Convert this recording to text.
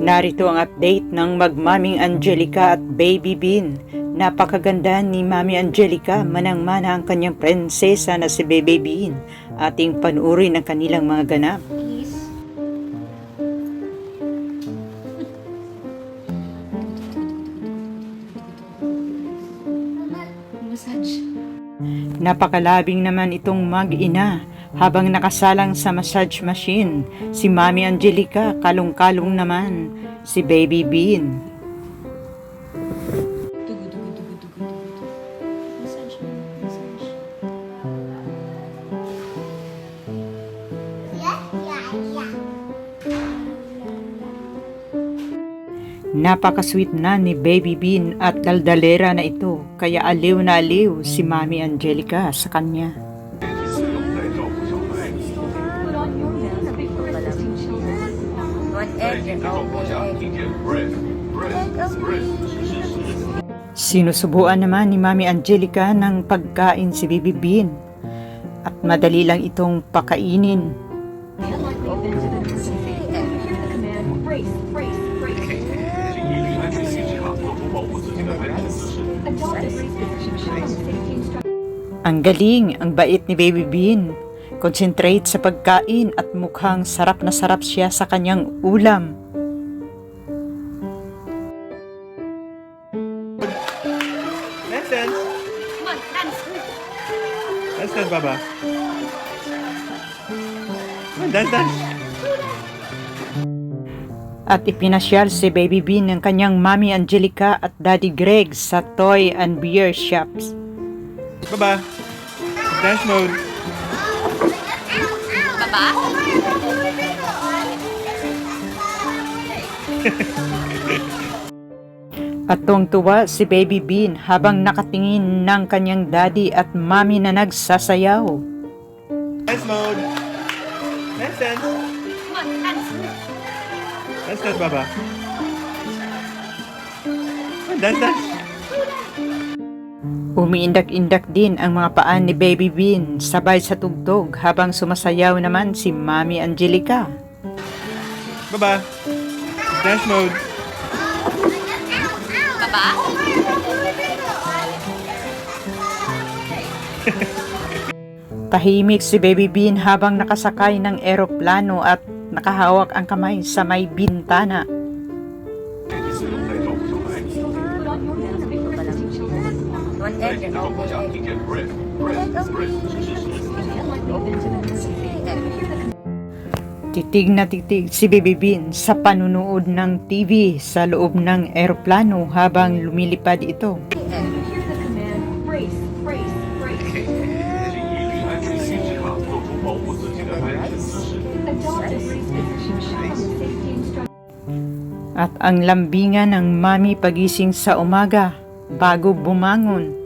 Narito ang update ng magmaming Angelica at Baby Bean. Napakaganda ni Mami Angelica, manang-mana ang kanyang prinsesa na si Baby Bean. Ating panuorin ang kanilang mga ganap. Napakalabing naman itong mag-ina habang nakasalang sa massage machine. Si Mami Angelica, kalong-kalong naman. Si Baby Bean. Napakasweet na ni Baby Bean at daldalera na ito, kaya aliw na aliw si Mami Angelica sa kanya. Sinusubuan naman ni Mami Angelica ng pagkain si Baby Bean at madali lang itong pakainin. Ang galing, ang bait ni Baby Bean. Concentrate sa pagkain at mukhang sarap na sarap siya sa kanyang ulam. Dance, dance. Dance, dance, Baba. Come on, dance, dance. At ipinasyal si Baby Bean ng kanyang Mami Angelica at Daddy Greg sa toy and beer shops. Baba. Dance mode. At tuwang-tuwa si Baby Bean habang nakatingin ng kanyang daddy at mami na nagsasayaw. Dance mode. Dance, dance. Dance, dance, Baba. Come on, dance, dance. Umiindak-indak din ang mga paan ni Baby Bean sabay sa tugtog habang sumasayaw naman si Mami Angelica. Baba. Dance mode. Tahimik si Baby Bean habang nakasakay ng eroplano at nakahawak ang kamay sa may bintana. Titig na titig si Baby Bean sa panunood ng TV sa loob ng eroplano habang lumilipad ito. At ang lambingan ng mami pagising sa umaga bago bumangon.